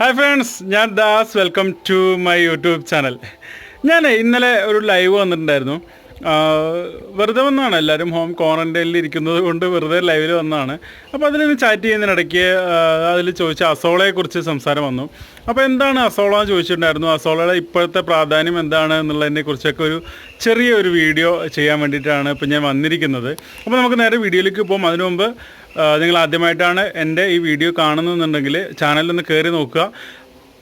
Hi friends ഞാൻ Das. Welcome to my YouTube channel ഞാൻ ഇന്നലെ ഒരു ലൈവ് വന്നിട്ടുണ്ടായിരുന്നു. വെറുതെ വന്നാണ്. എല്ലാവരും ഹോം ക്വാറന്റൈനിൽ ഇരിക്കുന്നത് കൊണ്ട് വെറുതെ ലൈവിൽ വന്നതാണ് അപ്പോൾ അതിൽ ചാറ്റ് ചെയ്യുന്നതിനിടയ്ക്ക് അതിൽ ചോദിച്ച അസോളയെക്കുറിച്ച് സംസാരം വന്നു. അപ്പോൾ എന്താണ് അസോള ചോദിച്ചിട്ടുണ്ടായിരുന്നു. അസോളയുടെ ഇപ്പോഴത്തെ പ്രാധാന്യം എന്താണ് എന്നുള്ളതിനെ കുറിച്ചൊക്കെ ഒരു ചെറിയൊരു വീഡിയോ ചെയ്യാൻ വേണ്ടിയിട്ടാണ് ഇപ്പോൾ ഞാൻ വന്നിരിക്കുന്നത്. അപ്പോൾ നമുക്ക് നേരെ വീഡിയോയിലേക്ക് പോകും. അതിനു മുമ്പ് നിങ്ങൾ ആദ്യമായിട്ടാണ് എന്റെ ഈ വീഡിയോ കാണുന്നതെന്നുണ്ടെങ്കിൽ ഒന്ന് കയറി നോക്കുക.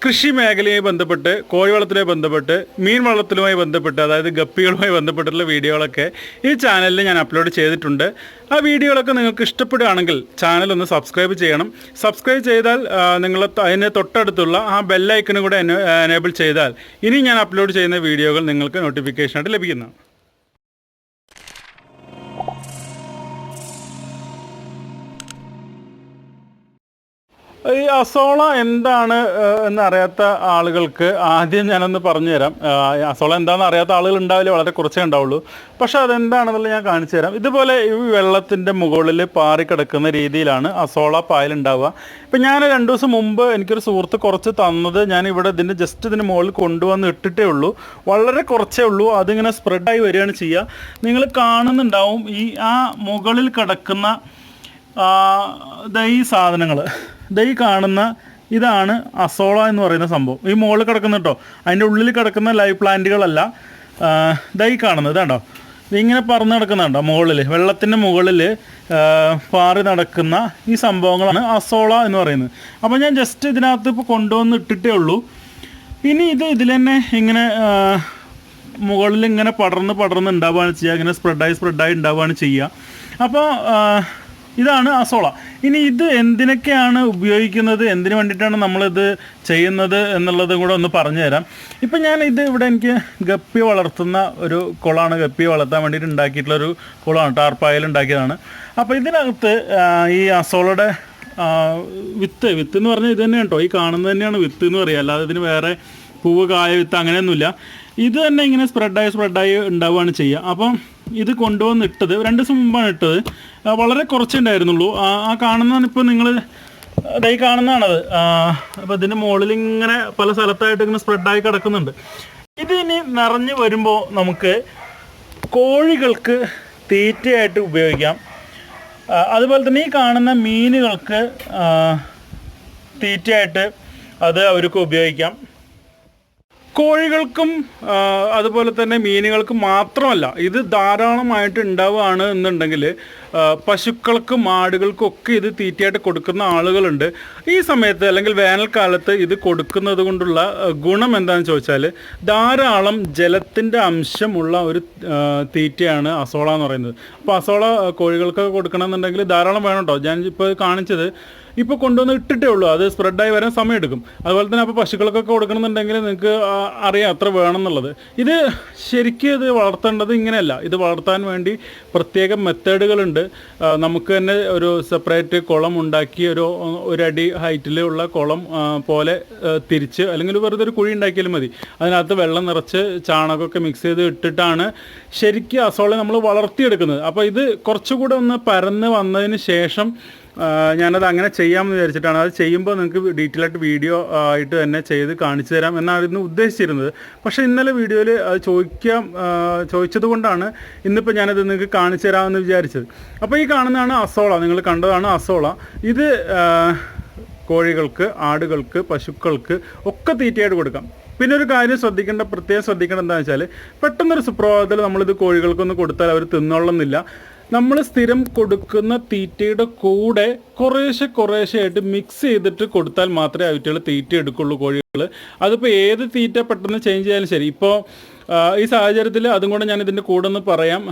കൃഷി മേഖലയുമായി ബന്ധപ്പെട്ട് കോഴി വളത്തിലുമായി ബന്ധപ്പെട്ട് മീൻ വളത്തിലുമായി ബന്ധപ്പെട്ട് അതായത് ഗപ്പികളുമായി ബന്ധപ്പെട്ടുള്ള വീഡിയോകളൊക്കെ ഈ ചാനലിൽ ഞാൻ അപ്ലോഡ് ചെയ്തിട്ടുണ്ട്. ആ വീഡിയോകളൊക്കെ നിങ്ങൾക്ക് ഇഷ്ടപ്പെടുകയാണെങ്കിൽ ചാനൽ ഒന്ന് സബ്സ്ക്രൈബ് ചെയ്യണം. സബ്സ്ക്രൈബ് ചെയ്താൽ നിങ്ങൾ അതിന് തൊട്ടടുത്തുള്ള ആ ബെല്ലൈക്കനും കൂടെ എനേബിൾ ചെയ്താൽ ഇനി ഞാൻ അപ്ലോഡ് ചെയ്യുന്ന വീഡിയോകൾ നിങ്ങൾക്ക് നോട്ടിഫിക്കേഷനായിട്ട് ലഭിക്കുന്നതാണ് ഈ അസോള എന്താണ് എന്നറിയാത്ത ആളുകൾക്ക് ആദ്യം ഞാനൊന്ന് പറഞ്ഞു തരാം അസോള എന്താണെന്ന് അറിയാത്ത ആളുകൾ ഉണ്ടാവില്ല വളരെ കുറച്ചേ ഉണ്ടാവുള്ളൂ. പക്ഷേ അതെന്താണെന്നുള്ളത് ഞാൻ കാണിച്ചു തരാം ഇതുപോലെ ഈ വെള്ളത്തിന്റെ മുകളിൽ പാറി കിടക്കുന്ന രീതിയിലാണ് അസോള പായലുണ്ടാവുക. ഇപ്പം ഞാൻ രണ്ട് ദിവസം മുമ്പ് എനിക്കൊരു സുഹൃത്ത് കുറച്ച് തന്നത് ഞാൻ ഇവിടെ ഇതിന്റെ ജസ്റ്റ് ഇതിന് മുകളിൽ കൊണ്ടുവന്ന് ഇട്ടിട്ടേ ഉള്ളൂ. വളരെ കുറച്ചേ ഉള്ളൂ അതിങ്ങനെ സ്പ്രെഡായി വരികയാണ് ചെയ്യുക. നിങ്ങൾ കാണുന്നുണ്ടാവും ഈ ആ മുകളിൽ കിടക്കുന്ന ദാ സാധനങ്ങൾ ദൈ കാണുന്ന ഇതാണ് അസോള എന്ന് പറയുന്ന സംഭവം. ഈ മുകളിൽ കിടക്കുന്ന കേട്ടോ അതിന്റെ ഉള്ളിൽ കിടക്കുന്ന ലൈവ് പ്ലാന്റുകളല്ല ദൈ കാണുന്നത് ഇതാണ്ടോ ഇതിങ്ങനെ പറന്ന് നടക്കുന്നുണ്ടോ മുകളിൽ വെള്ളത്തിന്റെ മുകളിൽ പാറി നടക്കുന്ന ഈ സംഭവങ്ങളാണ് അസോള എന്ന് പറയുന്നത്. അപ്പോൾ ഞാൻ ജസ്റ്റ് ഇതിനകത്ത് ഇപ്പോൾ കൊണ്ടുവന്ന് ഇട്ടിട്ടേ ഉള്ളൂ. ഇനി ഇത് ഇതിൽ തന്നെ ഇങ്ങനെ മുകളിൽ ഇങ്ങനെ പടർന്ന് പടർന്ന് ഉണ്ടാവുകയാണ് ചെയ്യുക. ഇങ്ങനെ സ്പ്രെഡായി സ്പ്രെഡായി ഉണ്ടാവുകയാണ് ചെയ്യുക. അപ്പോൾ ഇതാണ് അസോള ഇനി ഇത് എന്തിനൊക്കെയാണ് ഉപയോഗിക്കുന്നത്? എന്തിനു വേണ്ടിയിട്ടാണ് നമ്മളിത് ചെയ്യുന്നത് എന്നുള്ളത് കൂടെ ഒന്ന് പറഞ്ഞു തരാം. ഇപ്പം ഞാൻ ഇത് ഇവിടെ എനിക്ക് ഗപ്പി വളർത്തുന്ന ഒരു കുളമാണ് ഗപ്പി വളർത്താൻ വേണ്ടിയിട്ട് ഉണ്ടാക്കിയിട്ടുള്ളൊരു കുളമാണ് ടാർപ്പായൽ ഉണ്ടാക്കിയതാണ്. അപ്പോൾ ഇതിനകത്ത് ഈ അസോളയുടെ വിത്ത് വിത്ത് എന്ന് പറഞ്ഞാൽ ഇത് തന്നെയാണ് കേട്ടോ. ഈ കാണുന്നത് തന്നെയാണ് വിത്ത് എന്ന് പറയുക അല്ലാതെ ഇതിന് വേറെ പൂവ് കായ വിത്ത് അങ്ങനെയൊന്നുമില്ല. ഇത് തന്നെ ഇങ്ങനെ സ്പ്രെഡായി സ്പ്രെഡായി ഉണ്ടാവുകയാണ് ചെയ്യുക. അപ്പം ഇത് കൊണ്ടുവന്ന് ഇട്ടത്. രണ്ട് ദിവസം മുമ്പാണ് ഇട്ടത്. വളരെ കുറച്ചുണ്ടായിരുന്നുള്ളൂ ആ കാണുന്നതാണ് ഇപ്പോൾ നിങ്ങൾ ഈ കാണുന്നതാണത്. അപ്പോൾ ഇതിന്റെ മുകളിൽ ഇങ്ങനെ പല സ്ഥലത്തായിട്ട് ഇങ്ങനെ സ്പ്രെഡായി കിടക്കുന്നുണ്ട്. ഇത് ഇനി നിറഞ്ഞു വരുമ്പോൾ നമുക്ക് കോഴികൾക്ക് തീറ്റയായിട്ട് ഉപയോഗിക്കാം. അതുപോലെ തന്നെ ഈ കാണുന്ന മീനുകൾക്ക് തീറ്റയായിട്ട് അത് അവർക്ക് ഉപയോഗിക്കാം. കോഴികൾക്കും അതുപോലെ തന്നെ മീനുകൾക്കും മാത്രമല്ല ഇത് ധാരാളമായിട്ട് ഉണ്ടാവുകയാണ് എന്നുണ്ടെങ്കിൽ പശുക്കൾക്കും ആടുകൾക്കും ഒക്കെ ഇത് തീറ്റയായിട്ട് കൊടുക്കുന്ന ആളുകളുണ്ട്. ഈ സമയത്ത് അല്ലെങ്കിൽ വേനൽക്കാലത്ത് ഇത് കൊടുക്കുന്നത് കൊണ്ടുള്ള ഗുണം എന്താണെന്ന് ചോദിച്ചാൽ ധാരാളം ജലത്തിന്റെ അംശമുള്ള ഒരു തീറ്റയാണ് അസോള എന്ന് പറയുന്നത്. അപ്പോൾ അസോള കോഴികൾക്കൊക്കെ കോഴികൾക്ക് കൊടുക്കണമെന്നുണ്ടെങ്കിൽ ധാരാളം വേണം കേട്ടോ ഞാൻ ഇപ്പോൾ കാണിച്ചത് ഇപ്പോൾ കൊണ്ടുവന്ന് ഇട്ടിട്ടേ ഉള്ളൂ. അത് സ്പ്രെഡായി വരാൻ സമയമെടുക്കും. അതുപോലെ തന്നെ അപ്പോൾ പശുക്കൾക്കൊക്കെ കൊടുക്കണമെന്നുണ്ടെങ്കിൽ നിങ്ങൾക്ക് അറിയാം അത്ര വേണം എന്നുള്ളത് ഇത് ശരിക്കും ഇത് വളർത്തേണ്ടത് ഇങ്ങനെയല്ല. ഇത് വളർത്താൻ വേണ്ടി പ്രത്യേക മെത്തേഡുകളുണ്ട്. ആ, നമുക്ക് തന്നെ ഒരു സെപ്പറേറ്റ് കുളം ഉണ്ടാക്കി ഒരു ഒരടി ഹൈറ്റിലുള്ള കുളം പോലെ തിരിച്ച് അല്ലെങ്കിൽ വെറുതെ ഒരു കുഴി ഉണ്ടാക്കിയാലും മതി. അതിനകത്ത് വെള്ളം നിറച്ച് ചാണകമൊക്കെ മിക്സ് ചെയ്ത് ഇട്ടിട്ടാണ് ശരിക്കും അസോളെ നമ്മൾ വളർത്തിയെടുക്കുന്നത്. അപ്പോൾ ഇത് കുറച്ചുകൂടെ ഒന്ന് പരന്ന് വന്നതിന് ശേഷം ഞാനത് അങ്ങനെ ചെയ്യാമെന്ന് വിചാരിച്ചിട്ടാണ്. അത് ചെയ്യുമ്പോൾ നിങ്ങൾക്ക് ഡീറ്റെയിൽ ആയിട്ട് വീഡിയോ ആയിട്ട് തന്നെ ചെയ്ത് കാണിച്ചു തരാം എന്നായിരുന്നു ഉദ്ദേശിച്ചിരുന്നത്. പക്ഷേ ഇന്നലെ വീഡിയോയിൽ അത് ചോദിക്കാം ചോദിച്ചത് കൊണ്ടാണ് ഇന്നിപ്പോൾ ഞാനത് നിങ്ങൾക്ക് കാണിച്ചു തരാമെന്ന് വിചാരിച്ചത്. അപ്പോൾ ഈ കാണുന്നതാണ് അസോള. നിങ്ങൾ കണ്ടതാണ് അസോള. ഇത് കോഴികൾക്ക് ആടുകൾക്ക് പശുക്കൾക്ക് ഒക്കെ തീറ്റയായിട്ട് കൊടുക്കാം. പിന്നെ ഒരു കാര്യം ശ്രദ്ധിക്കേണ്ട പ്രത്യേകം ശ്രദ്ധിക്കേണ്ട എന്താണെന്ന് വെച്ചാൽ പെട്ടെന്നൊരു സുപ്രഭാതത്തിൽ നമ്മളിത് കോഴികൾക്കൊന്ന് കൊടുത്താൽ അവർ തിന്നോളുന്നില്ല നമ്മൾ സ്ഥിരം കൊടുക്കുന്ന തീറ്റയുടെ കൂടെ കുറേശ്ശെ കുറേശ്ശെ ആയിട്ട് മിക്സ് ചെയ്തിട്ട് കൊടുത്താൽ മാത്രമേ അവറ്റുകൾ തീറ്റ എടുക്കുള്ളൂ കോഴികൾ അതിപ്പോൾ ഏത് തീറ്റ പെട്ടെന്ന് ചേഞ്ച് ചെയ്യാനും ശരി. ഇപ്പോൾ ഈ സാഹചര്യത്തിൽ അതും കൂടെ ഞാൻ ഇതിന്റെ കൂടെ ഒന്ന് പറയാം.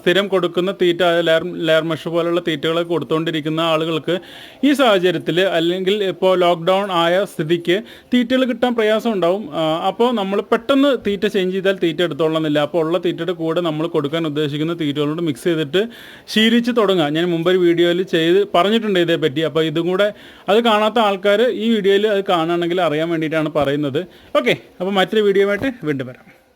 സ്ഥിരം കൊടുക്കുന്ന തീറ്റ ലെയർ ലെയർ മഷ് പോലുള്ള തീറ്റകളൊക്കെ കൊടുത്തുകൊണ്ടിരിക്കുന്ന ആളുകൾക്ക് ഈ സാഹചര്യത്തിൽ അല്ലെങ്കിൽ ഇപ്പോൾ ലോക്ക്ഡൗൺ ആയ സ്ഥിതിക്ക് തീറ്റകൾ കിട്ടാൻ പ്രയാസം ഉണ്ടാവും. അപ്പോൾ നമ്മൾ പെട്ടെന്ന് തീറ്റ ചേഞ്ച് ചെയ്താൽ തീറ്റ എടുത്തോളണമെന്നില്ല അപ്പോൾ ഉള്ള തീറ്റയുടെ കൂടെ നമ്മൾ കൊടുക്കാൻ ഉദ്ദേശിക്കുന്ന തീറ്റകളോട് മിക്സ് ചെയ്തിട്ട് ശീലിച്ച് തുടങ്ങുക ഞാൻ മുമ്പ് ഒരു വീഡിയോയിൽ ചെയ്ത് പറഞ്ഞിട്ടുണ്ട് ഇതേപ്പറ്റി അപ്പോൾ ഇതും കൂടെ അത് കാണാത്ത ആൾക്കാർ ഈ വീഡിയോയിൽ അത് കാണുകയാണെങ്കിൽ അറിയാൻ വേണ്ടിയിട്ടാണ് പറയുന്നത്. ഓക്കെ അപ്പോൾ മറ്റൊരു വീഡിയോ ആയിട്ട് വീണ്ടും വരാം.